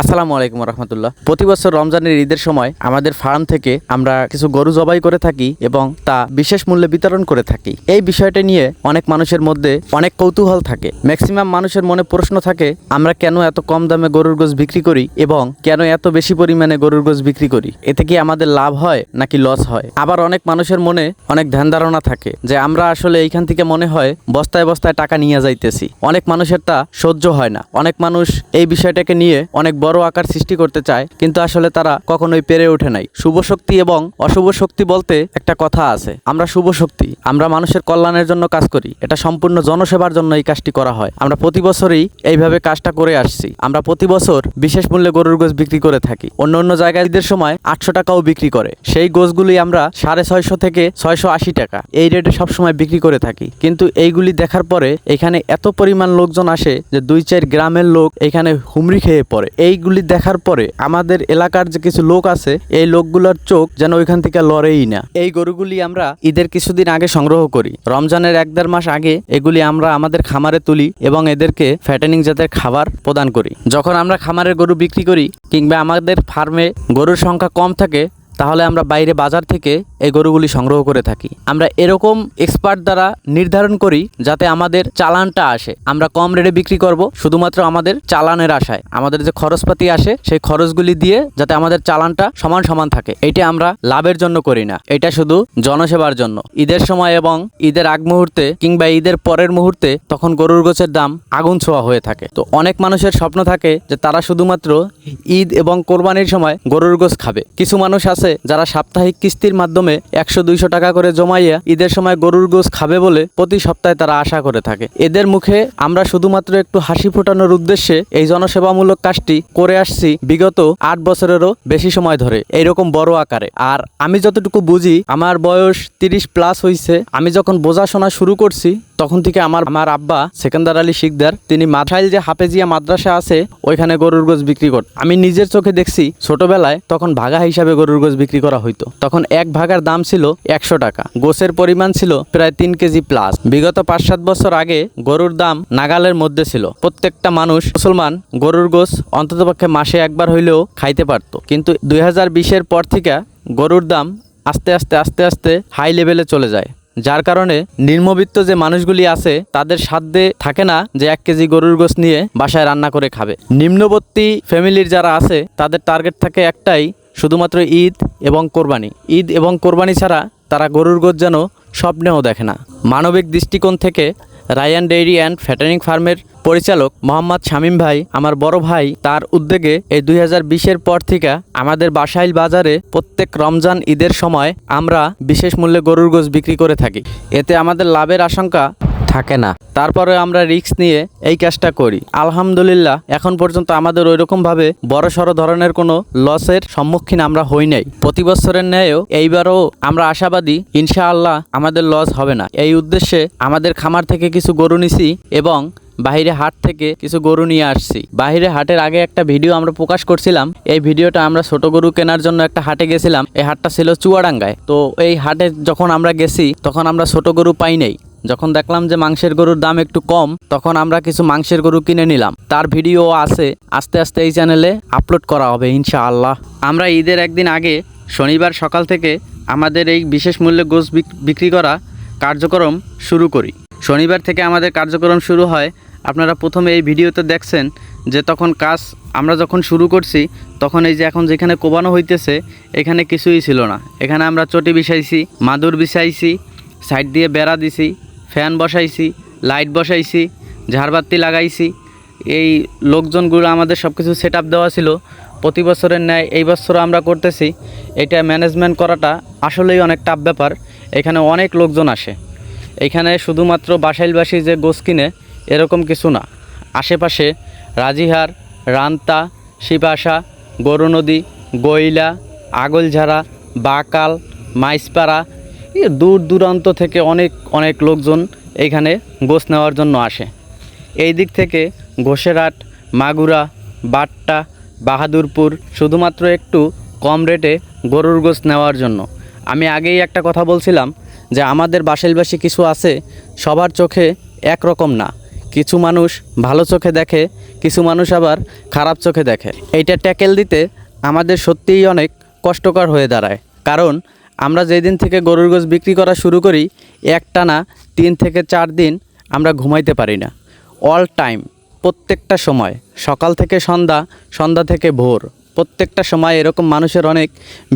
আসসালামু আলাইকুম রহমতুল্লাহ। প্রতি বছর রমজানের ঈদের সময় আমাদের ফার্ম থেকে আমরা কিছু গরু জবাই করে থাকি এবং তা বিশেষ মূল্যে বিতরণ করে থাকি। এই বিষয়টা নিয়ে অনেক মানুষের মধ্যে অনেক কৌতূহল থাকে। ম্যাক্সিমাম মানুষের মনে প্রশ্ন থাকে, আমরা কেন এত কম দামে গরুর গোস বিক্রি করি এবং কেন এত বেশি পরিমাণে গরুর গোস বিক্রি করি? এতে কি আমাদের লাভ হয় নাকি লস হয়? আবার অনেক মানুষের মনে অনেক ধ্যান ধারণা থাকে যে, আমরা আসলে এইখান থেকে মনে হয় বস্তায় বস্তায় টাকা নিয়ে যাইতেছি। অনেক মানুষের তা সহ্য হয় না। অনেক মানুষ এই বিষয়টাকে নিয়ে অনেক বড় আকার সৃষ্টি করতে চায়, কিন্তু আসলে তারা কখনোই পেরে ওঠে নাই। শুভ শক্তি এবং অশুভ শক্তি বলতে একটা কথা আছে। আমরা শুভ শক্তি, আমরা মানুষের কল্যাণের জন্য কাজ করি। এটা সম্পূর্ণ জনসেবার জন্য এই কাজটি করা হয়। আমরা প্রতি বছরই এইভাবে কাজটা করে আসছি। আমরা প্রতি বছর বিশেষ মূল্যে গরুর গোস বিক্রি করে থাকি। অন্য অন্য জায়গায় ঈদের সময় আটশো টাকাও বিক্রি করে। সেই গোসগুলি আমরা সাড়ে ছয়শো থেকে ছয়শো আশি টাকা এই রেটে সবসময় বিক্রি করে থাকি। কিন্তু এইগুলি দেখার পরে এখানে এত পরিমাণ লোকজন আসে যে দুই চার গ্রামের লোক এখানে হুমড়ি খেয়ে পড়ে। এইগুলি দেখার পরে আমাদের এলাকার যে কিছু লোক আছে, এই লোকগুলোর চোখ যেন ওইখান থেকে লড়েই না। এই গরুগুলি আমরা ঈদের কিছুদিন আগে সংগ্রহ করি। রমজানের এক দেড় মাস আগে এগুলি আমরা আমাদের খামারে তুলি এবং এদেরকে ফ্যাটেনিং জাতের খাবার প্রদান করি। যখন আমরা খামারের গরু বিক্রি করি, কিংবা আমাদের ফার্মে গরুর সংখ্যা কম থাকে তাহলে আমরা বাইরে বাজার থেকে এই গরুগুলি সংগ্রহ করে থাকি। আমরা এরকম এক্সপার্ট দ্বারা নির্ধারণ করি যাতে আমাদের চালানটা আসে। আমরা কম রেটে বিক্রি করব, শুধুমাত্র আমাদের চালানের আশায়। আমাদের যে খরচপাতি আসে, সেই খরচগুলি দিয়ে যাতে আমাদের চালানটা সমান সমান থাকে। এটা আমরা লাভের জন্য করি না। এটা শুধু জনসেবার জন্য। ঈদের সময় এবং ঈদের আগ মুহূর্তে কিংবা ঈদের পরের মুহূর্তে তখন গরুর গোছের দাম আগুন ছোঁয়া হয়ে থাকে। তো অনেক মানুষের স্বপ্ন থাকে যে তারা শুধুমাত্র ঈদ এবং কোরবানির সময় গরুর গোছ খাবে। কিছু মানুষ আছে যারা সাপ্তাহিক কিস্তির মাধ্যমে একশো দুইশো টাকা করে জমাইয়া ঈদের সময় গরুর গোস খাবে বলে প্রতি সপ্তাহে তারা আশা করে থাকে। এদের মুখে আমরা শুধুমাত্র একটু হাসি ফোটানোর উদ্দেশ্যে এই জনসেবামূলক কাজটি করে আসছি বিগত আট বছরেরও বেশি সময় ধরে, এইরকম বড় আকারে। আর আমি যতটুকু বুঝি, আমার বয়স তিরিশ প্লাস হয়েছে আমি যখন বোঝাশোনা শুরু করছি তখন থেকে আমার আমার আব্বা সেকেন্দার আলী শিকদার, তিনি মাথাইল যে হাফেজিয়া মাদ্রাসা আছে, ওইখানে গরুর গোছ বিক্রি করত আমি নিজের চোখে দেখছি ছোটবেলায় তখন ভাগা হিসাবে গরুর গোছ বিক্রি করা হইতো। তখন এক ভাগার দাম ছিল একশো টাকা। গোছের পরিমাণ ছিল প্রায় তিন কেজি প্লাস বিগত পাঁচ সাত বছর আগে গরুর দাম নাগালের মধ্যে ছিল। প্রত্যেকটা মানুষ মুসলমান গরুর গোছ অন্ততপক্ষে মাসে একবার হইলেও খাইতে পারতো। কিন্তু দুই হাজার বিশের পর থেকে গরুর দাম আস্তে আস্তে আস্তে আস্তে হাই লেভেলে চলে যায়। যার কারণে নিম্নবিত্ত যে মানুষগুলি আছে, তাদের সাধ্যে থাকে না যে এক কেজি গরুর গোস নিয়ে বাসায় রান্না করে খাবে। নিম্নবর্তী ফ্যামিলির যারা আছে, তাদের টার্গেট থাকে একটাই, শুধুমাত্র ঈদ এবং কোরবানি। ঈদ এবং কোরবানি ছাড়া তারা গরুর গোস যেন স্বপ্নেও দেখে না। মানবিক দৃষ্টিকোণ থেকে রায়ান ডেইরি অ্যান্ড ফ্যাটারিং ফার্মের পরিচালক মোহাম্মদ শামীম ভাই, আমার বড় ভাই, তার উদ্যোগে এই দুই হাজার বিশের পর থেকে আমাদের বাসাইল বাজারে প্রত্যেক রমজান ঈদের সময় আমরা বিশেষ মূল্যে গরুর গোশ বিক্রি করে থাকি। এতে আমাদের লাভের আশঙ্কা থাকে না। তারপরে আমরা রিস্ক নিয়ে এই কাজটা করি। আলহামদুলিল্লাহ, এখন পর্যন্ত আমাদের ওইরকমভাবে বড় সড়ো ধরনের কোনো লসের সম্মুখীন আমরা হই নাই। প্রতি বছরের ন্যায়ও এইবারও আমরা আশাবাদী, ইনশাআল্লাহ আমাদের লস হবে না। এই উদ্দেশ্যে আমাদের খামার থেকে কিছু গরু নিছি এবং বাইরে হাট থেকে কিছু গরু নিয়ে আসছি। বাইরে হাটের আগে একটা ভিডিও আমরা প্রকাশ করছিলাম। এই ভিডিওটা আমরা ছোট গরু কেনার জন্য একটা হাটে গেছিলাম। এই হাটটা ছিল চুয়াডাঙ্গায়। তো এই হাটে যখন আমরা গেছি, তখন আমরা ছোট গরু পাই নাই। যখন দেখলাম যে মাংসের গরুর দাম একটু কম, তখন আমরা কিছু মাংসের গরু কিনে নিলাম। তার ভিডিও আছে, আস্তে আস্তে এই চ্যানেলে আপলোড করা হবে, ইনশাআল্লাহ। আমরা ঈদের একদিন আগে, শনিবার সকাল থেকে আমাদের এই বিশেষ মূল্যে গোস বিক- বিক্রি করা কার্যক্রম শুরু করি। শনিবার থেকে আমাদের কার্যক্রম শুরু হয়। আপনারা প্রথমে এই ভিডিওতে দেখছেন যে তখন কাজ আমরা যখন শুরু করছি, তখন এই যে এখন যেখানে কোবানো হইতেছে, এখানে কিছুই ছিল না। এখানে আমরা চটি বিছাইছি, মাদুর বিছাইছি, সাইড দিয়ে বেড়া দিছি ফ্যান বসাইছি, লাইট বসাইছি, ঝাড়বাতি লাগাইছি। এই লোকজনগুলো আমাদের সব কিছু সেট দেওয়া ছিল। প্রতি বছরের ন্যায় এই বছর আমরা করতেছি। এটা ম্যানেজমেন্ট করাটা আসলেই অনেক টাফ ব্যাপার। এখানে অনেক লোকজন আসে। এখানে শুধুমাত্র বাসাইলবাসী যে গোস কিনে, এরকম কিছু না। আশেপাশে রাজিহার, রান্তা, শিপাশা গরু নদী গইলা আগলঝাড়া, বাকাল, মাইসপাড়া দূর দূরান্ত থেকে অনেক অনেক লোকজন এইখানে গোস নেওয়ার জন্য আসে। এই দিক থেকে ঘোষেরহাট, মাগুরা, বাট্টা, বাহাদুরপুর শুধুমাত্র একটু কম রেটে গরুর গোস নেওয়ার জন্য। আমি আগেই একটা কথা বলছিলাম যে আমাদের বাসেলবাসী কিছু আছে, সবার চোখে একরকম না। কিছু মানুষ ভালো চোখে দেখে, কিছু মানুষ আবার খারাপ চোখে দেখে। এইটা ট্যাকেল দিতে আমাদের সত্যিই অনেক কষ্টকর হয়ে দাঁড়ায়। কারণ আমরা যেই দিন থেকে গরুর গোস বিক্রি করা শুরু করি, একটানা তিন থেকে চার দিন আমরা ঘুমাইতে পারি না। অল টাইম প্রত্যেকটা সময়, সকাল থেকে সন্ধ্যা সন্ধ্যা থেকে ভোর, প্রত্যেকটা সময় এরকম মানুষের অনেক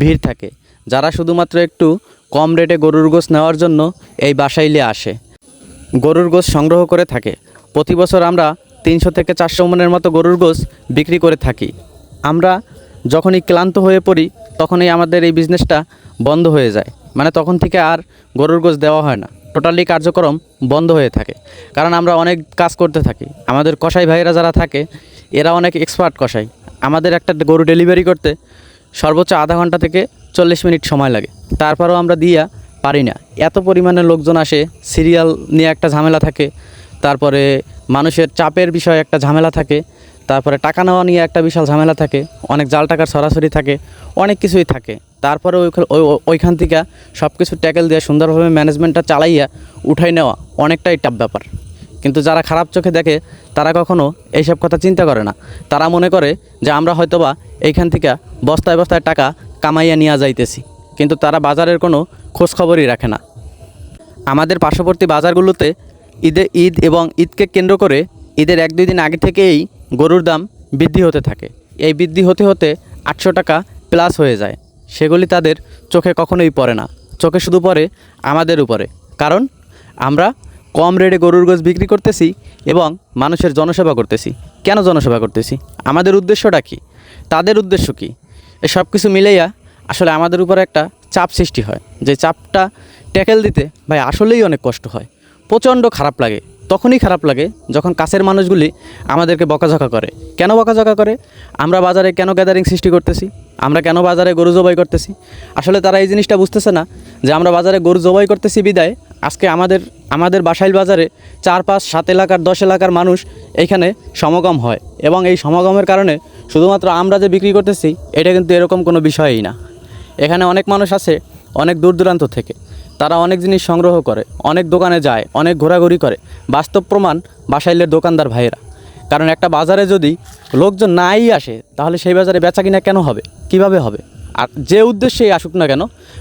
ভিড় থাকে, যারা শুধুমাত্র একটু কম রেটে গরুর গোস নেওয়ার জন্য এই বাসাইলে আসে। গরুর গোস সংগ্রহ করে থাকে। প্রতি বছর আমরা তিনশো থেকে চারশো মনের মতো গরুর গোস বিক্রি করে থাকি। আমরা যখনই ক্লান্ত হয়ে পড়ি তখনই আমাদের এই বিজনেসটা বন্ধ হয়ে যায়। মানে তখন থেকে আর গরুর গোস দেওয়া হয় না। টোটালি কার্যক্রম বন্ধ হয়ে থাকে। কারণ আমরা অনেক কাজ করতে থাকি। আমাদের কসাই ভাইয়েরা যারা থাকে, এরা অনেক এক্সপার্ট কষাই আমাদের একটা গরু ডেলিভারি করতে সর্বোচ্চ আধা ঘণ্টা থেকে চল্লিশ মিনিট সময় লাগে। তারপরেও আমরা দিয়া পারি না। এত পরিমাণে লোকজন আসে সিরিয়াল নিয়ে একটা ঝামেলা থাকে। তারপরে মানুষের চাপের বিষয়ে একটা ঝামেলা থাকে। তারপরে টাকা নেওয়া নিয়ে একটা বিশাল ঝামেলা থাকে, অনেক জাল টাকার সরাসরি থাকে, অনেক কিছুই থাকে। তারপরে ওইখান ওই- ওই- ওইখান থেকে সব কিছু ট্যাকেল দিয়ে সুন্দরভাবে ম্যানেজমেন্টটা চালাইয়া উঠাই নেওয়া অনেকটাই টাফ ব্যাপার। কিন্তু যারা খারাপ চোখে দেখে, তারা কখনো এইসব কথা চিন্তা করে না। তারা মনে করে যে আমরা হয়তোবা এইখান থেকে বস্তায় বস্তায় টাকা কামাইয়া নিয়ে যাইতেছি, কিন্তু তারা বাজারের কোনো খোঁজখবরই রাখে না। আমাদের পার্শ্ববর্তী বাজারগুলোতে ঈদে ঈদ এবং ঈদকে কেন্দ্র করে ঈদের এক দুই দিন আগে থেকেই গরুর দাম বৃদ্ধি হতে থাকে। এই বৃদ্ধি হতে হতে আটশো টাকা প্লাস হয়ে যায়। সেগুলি তাদের চোখে কখনোই পড়ে না। চোখে শুধু পড়ে আমাদের উপরে। কারণ আমরা কম রেটে গরুর গোছ বিক্রি করতেছি এবং মানুষের জনসেবা করতেছি। কেন জনসেবা করতেছি? আমাদের উদ্দেশ্যটা কী? তাদের উদ্দেশ্য কী? সব কিছু মিলেইয়া আসলে আমাদের উপরে একটা চাপ সৃষ্টি হয়। যে চাপটা ট্যাকেল দিতে ভাই আসলেই অনেক কষ্ট হয়। প্রচণ্ড খারাপ লাগে। তখনই খারাপ লাগে যখন কাছের মানুষগুলি আমাদেরকে বকাঝকা করে। কেন বকাঝকা করে? আমরা বাজারে কেন গ্যাদারিং সৃষ্টি করতেছি? আমরা কেন বাজারে গরু জবাই করতেছি? আসলে তারা এই জিনিসটা বুঝতেছে না যে আমরা বাজারে গরু জবাই করতেছি বিদায়। আজকে আমাদের আমাদের বাসাইল বাজারে চার, পাঁচ, সাত এলাকার, দশ এলাকার মানুষ এইখানে সমাগম হয় এবং এই সমাগমের কারণে শুধুমাত্র আমরা যে বিক্রি করতেছি, এটা কিন্তু এরকম কোনো বিষয়ই না। এখানে অনেক মানুষ আছে, অনেক দূর দূরান্ত থেকে। তারা অনেক জিনিস সংগ্রহ করে, অনেক দোকানে যায়, অনেক ঘোরাঘুরি করে। বাস্তব প্রমাণ বাসাইলের দোকানদার ভাইয়েরা। কারণ একটা বাজারে যদি লোকজন নাই আসে, তাহলে সেই বাজারে বেচা কিনা কেন হবে? কীভাবে হবে? আর যে উদ্দেশ্যেই আসুক না কেন,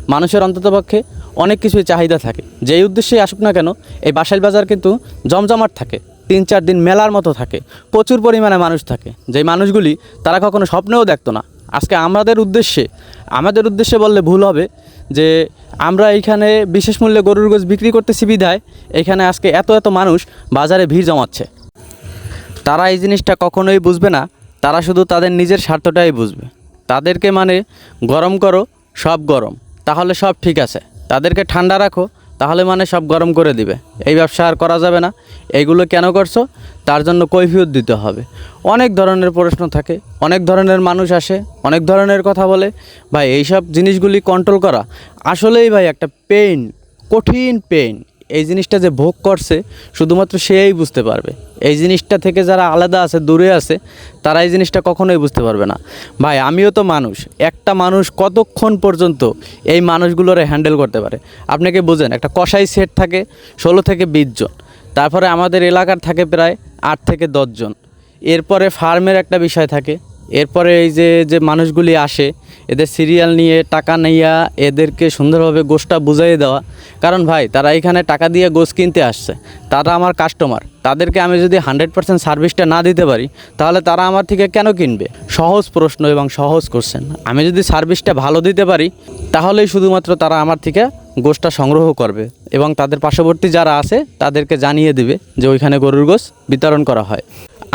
মানুষের অন্ততপক্ষে অনেক কিছুই চাহিদা থাকে। যেই উদ্দেশ্যেই আসুক না কেন, এই বাসাইল বাজার কিন্তু জমজমাট থাকে। তিন চার দিন মেলার মতো থাকে। প্রচুর পরিমাণে মানুষ থাকে। যেই মানুষগুলি তারা কখনো স্বপ্নেও দেখতো না। আজকে আমাদের উদ্দেশ্যে আমাদের উদ্দেশ্যে বললে ভুল হবে যে আমরা এইখানে বিশেষ মূল্যে গরুর গোছ বিক্রি করতেছি বিধায়, এখানে আজকে এত এত মানুষ বাজারে ভিড় জমাচ্ছে। তারা এই জিনিসটা কখনোই বুঝবে না, তারা শুধু তাদের নিজের স্বার্থটাই বুঝবে। তাদেরকে মানে গরম করো, সব গরম, তাহলে সব ঠিক আছে। তাদেরকে ঠান্ডা রাখো তাহলে মানে সব গরম করে দিবে। এই ব্যবসা আর করা যাবে না। এইগুলো কেন করছ? তার জন্য কৈফিয়ত দিতে হবে। অনেক ধরনের প্রশ্ন থাকে, অনেক ধরনের মানুষ আসে, অনেক ধরনের কথা বলে। ভাই, এইসব জিনিসগুলি কন্ট্রোল করা আসলেই ভাই একটা পেইন কঠিন পেইন এই জিনিসটা যে ভোগ করছে, শুধুমাত্র সেই বুঝতে পারবে। এই জিনিসটা থেকে যারা আলাদা আছে, দূরে আছে, তারা এই জিনিসটা কখনোই বুঝতে পারবে না। ভাই, আমিও তো মানুষ। একটা মানুষ কতক্ষণ পর্যন্ত এই মানুষগুলোরে হ্যান্ডেল করতে পারে? আপনাকে বোঝেন? একটা কষাই সেট থাকে, ষোলো থেকে বিশ জন। তারপরে আমাদের এলাকার থাকে প্রায় আট থেকে দশজন এরপরে ফার্মের একটা বিষয় থাকে এরপরে এই যে যে মানুষগুলি আসে, এদের সিরিয়াল নিয়ে টাকা নেইয়া এদেরকে সুন্দরভাবে গোষ্ঠটা বুঝাইয়ে দেওয়া। কারণ ভাই, তারা এখানে টাকা দিয়ে গোশ কিনতে আসছে। তারা আমার কাস্টমার তাদেরকে আমি যদি হান্ড্রেড পার্সেন্ট সার্ভিসটা না দিতে পারি, তাহলে তারা আমার থেকে কেন কিনবে? সহজ প্রশ্ন এবং সহজ কোশ্চেন আমি যদি সার্ভিসটা ভালো দিতে পারি, তাহলেই শুধুমাত্র তারা আমার থেকে গোশটা সংগ্রহ করবে এবং তাদের পার্শ্ববর্তী যারা আছে, তাদেরকে জানিয়ে দিবে যে ওইখানে গরুর গোশ বিতরণ করা হয়।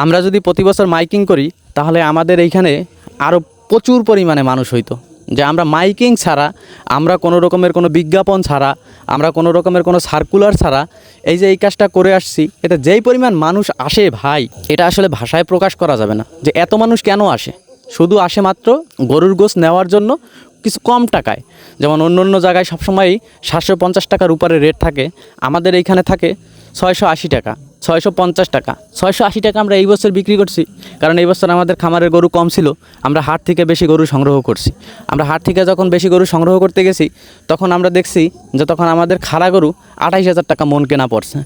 আমরা যদি প্রতি বছর মাইকিং করি তাহলে আমাদের এইখানে আরও প্রচুর পরিমাণে মানুষ হইতো। যে আমরা মাইকিং ছাড়া, আমরা কোনো রকমের কোনো বিজ্ঞাপন ছাড়া, আমরা কোনো রকমের কোনো সার্কুলার ছাড়া এই যে এই কাজটা করে আসছি এটা যেই পরিমাণ মানুষ আসে ভাই, এটা আসলে ভাষায় প্রকাশ করা যাবে না। যে এত মানুষ কেন আসে? শুধু আসে মাত্র গরুর গোস নেওয়ার জন্য কিছু কম টাকায়। যেমন অন্য অন্য জায়গায় সবসময়ই সাতশো পঞ্চাশ টাকার উপরে রেট থাকে, আমাদের এইখানে থাকে ছয়শো আশি টাকা। ছয়শো পঞ্চাশ টাকা। ছয়শো আশি টাকা আমরা এই বছর বিক্রি করছি, কারণ এই বছর আমাদের খামারের গরু কম ছিল, আমরা হাট থেকে বেশি গরু সংগ্রহ করছি। আমরা হাট থেকে যখন বেশি গরু সংগ্রহ করতে গেছি, তখন আমরা দেখছি যে তখন আমাদের খাড়া গরু আঠাইশ হাজার টাকা মন কেনা পড়ছে,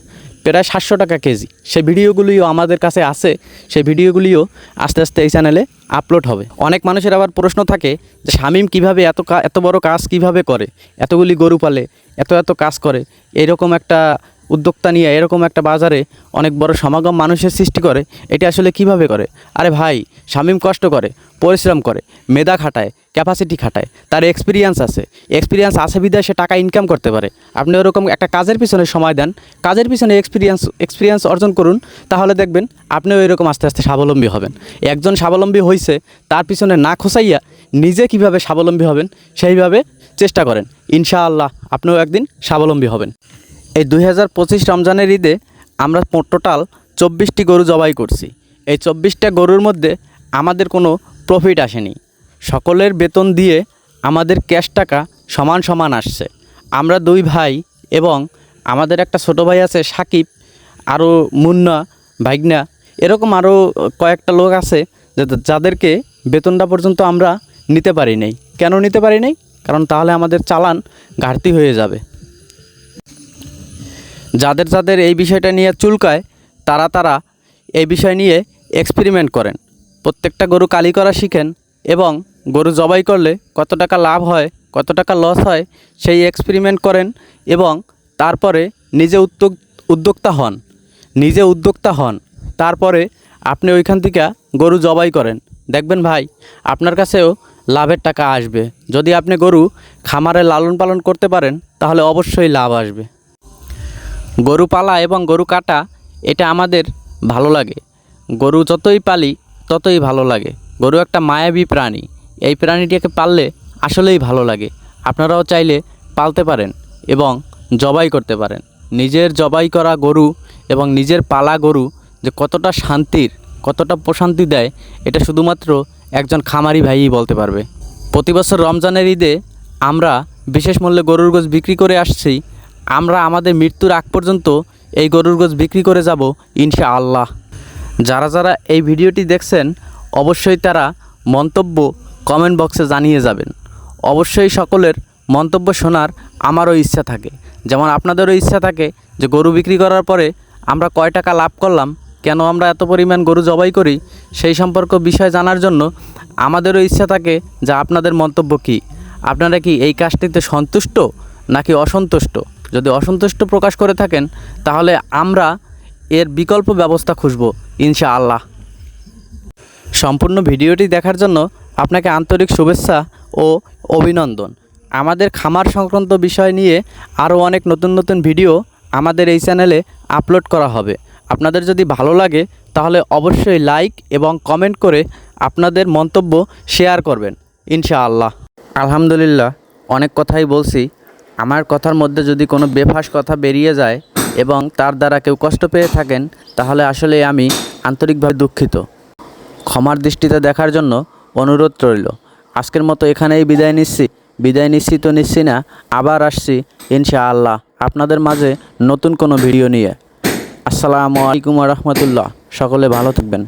প্রায় সাতশো টাকা কেজি। সেই ভিডিওগুলিও আমাদের কাছে আছে, সেই ভিডিওগুলিও আস্তে আস্তে এই চ্যানেলে আপলোড হবে। অনেক মানুষের আবার প্রশ্ন থাকে যে, শামীম কীভাবে এত এত বড় কাজ কীভাবে করে? এতগুলি গরু পালে এত এত কাজ করে। এরকম একটা উদ্যোক্তা নিয়ে এরকম একটা বাজারে অনেক বড় সমাগম মানুষের সৃষ্টি করে, এটা আসলে কীভাবে করে? আরে ভাই, শামীম কষ্ট করে, পরিশ্রম করে, মেধা খাটায় ক্যাপাসিটি খাটায়, তার এক্সপিরিয়েন্স আছে। এক্সপিরিয়েন্স আছে বিদায় সে টাকা ইনকাম করতে পারে। আপনি ওরকম একটা কাজের পিছনে সময় দেন, কাজের পিছনে এক্সপিরিয়েন্স এক্সপিরিয়েন্স অর্জন করুন, তাহলে দেখবেন আপনিও এরকম আস্তে আস্তে স্বাবলম্বী হবেন। একজন স্বাবলম্বী হয়েছে তার পিছনে না খোসাইয়া নিজে কীভাবে স্বাবলম্বী হবেন, সেইভাবে চেষ্টা করেন। ইনশাআল্লাহ, আপনিও একদিন স্বাবলম্বী হবেন। এই দুই হাজার পঁচিশ রমজানের ঈদে আমরা টোটাল চব্বিশটি গরু জবাই করছি। এই চব্বিশটা গরুর মধ্যে আমাদের কোনো প্রফিট আসেনি। সকলের বেতন দিয়ে আমাদের ক্যাশ টাকা সমান সমান আসছে। আমরা দুই ভাই এবং আমাদের একটা ছোট ভাই আছে সাকিব, আরও মুন্না ভাইগনা এরকম আরও কয়েকটা লোক আছে যাদেরকে বেতনটা পর্যন্ত আমরা নিতে পারি নাই। কেন নিতে পারি নাই? কারণ তাহলে আমাদের চালান ঘাটতি হয়ে যাবে। যাদের যাদের এই বিষয়টা নিয়ে চুলকায়, তারা তারা এই বিষয় নিয়ে এক্সপেরিমেন্ট করেন। প্রত্যেকটা গরু কালি করা শিখেন এবং গরু জবাই করলে কত টাকা লাভ হয়, কত টাকা লস হয়, সেই এক্সপেরিমেন্ট করেন এবং তারপরে নিজে উদ্যোগ, উদ্যোক্তা হন। নিজে উদ্যোক্তা হন। তারপরে আপনি ওইখান থেকে গরু জবাই করেন। দেখবেন ভাই, আপনার কাছেও লাভের টাকা আসবে। যদি আপনি গরু খামারে লালন পালন করতে পারেন, তাহলে অবশ্যই লাভ আসবে। গরু পালা এবং গরু কাটা এটা আমাদের ভালো লাগে। গরু যতই পালি, ততই ভালো লাগে। গরু একটা মায়াবী প্রাণী। এই প্রাণীটিকে পাললে আসলেই ভালো লাগে। আপনারাও চাইলে পালতে পারেন এবং জবাই করতে পারেন। নিজের জবাই করা গরু এবং নিজের পালা গরু যে কতটা শান্তির, কতটা প্রশান্তি দেয়, এটা শুধুমাত্র একজন খামারি ভাইই বলতে পারবে। প্রতি বছর রমজানের ঈদে আমরা বিশেষ মূল্যে গরুর গোছ বিক্রি করে আসছি। আমরা আমাদের মৃত্যুর আগ পর্যন্ত এই গরুর গোছ বিক্রি করে যাব ইনশা আল্লাহ যারা যারা এই ভিডিওটি দেখছেন, অবশ্যই তারা মন্তব্য কমেন্ট বক্সে জানিয়ে যাবেন। অবশ্যই সকলের মন্তব্য শোনার আমারও ইচ্ছা থাকে। যেমন আপনাদেরও ইচ্ছা থাকে যে গরু বিক্রি করার পরে আমরা কয় টাকা লাভ করলাম, কেন আমরা এত পরিমাণ গরু জবাই করি, সেই সম্পর্ক বিষয় জানার জন্য আমাদেরও ইচ্ছা থাকে যে আপনাদের মন্তব্য কী। আপনারা কি এই কাজটিতে সন্তুষ্ট নাকি অসন্তুষ্ট? যদি অসন্তুষ্ট প্রকাশ করে থাকেন, তাহলে আমরা এর বিকল্প ব্যবস্থা খুঁজব ইনশা আল্লাহ সম্পূর্ণ ভিডিওটি দেখার জন্য আপনাকে আন্তরিক শুভেচ্ছা ও অভিনন্দন। আমাদের খামার সংক্রান্ত বিষয় নিয়ে আরও অনেক নতুন নতুন ভিডিও আমাদের এই চ্যানেলে আপলোড করা হবে। আপনাদের যদি ভালো লাগে, তাহলে অবশ্যই লাইক এবং কমেন্ট করে আপনাদের মন্তব্য শেয়ার করবেন, ইনশাআল্লাহ। আলহামদুলিল্লাহ, অনেক কথাই বলছি। আমার কথার মধ্যে যদি কোনো বেফাস কথা বেরিয়ে যায় এবং তার দ্বারা কেউ কষ্ট পেয়ে থাকেন, তাহলে আসলে আমি আন্তরিকভাবে দুঃখিত। ক্ষমার দৃষ্টিতে দেখার জন্য অনুরোধ রইল। আজকের মতো এখানেই বিদায় নিচ্ছি। বিদায় নিচ্ছি তো নিচ্ছি না, আবার আসছি ইনশাআল্লাহ আপনাদের মাঝে নতুন কোনো ভিডিও নিয়ে। আসসালামু আলাইকুম রহমতুল্লাহ। সকলে ভালো থাকবেন।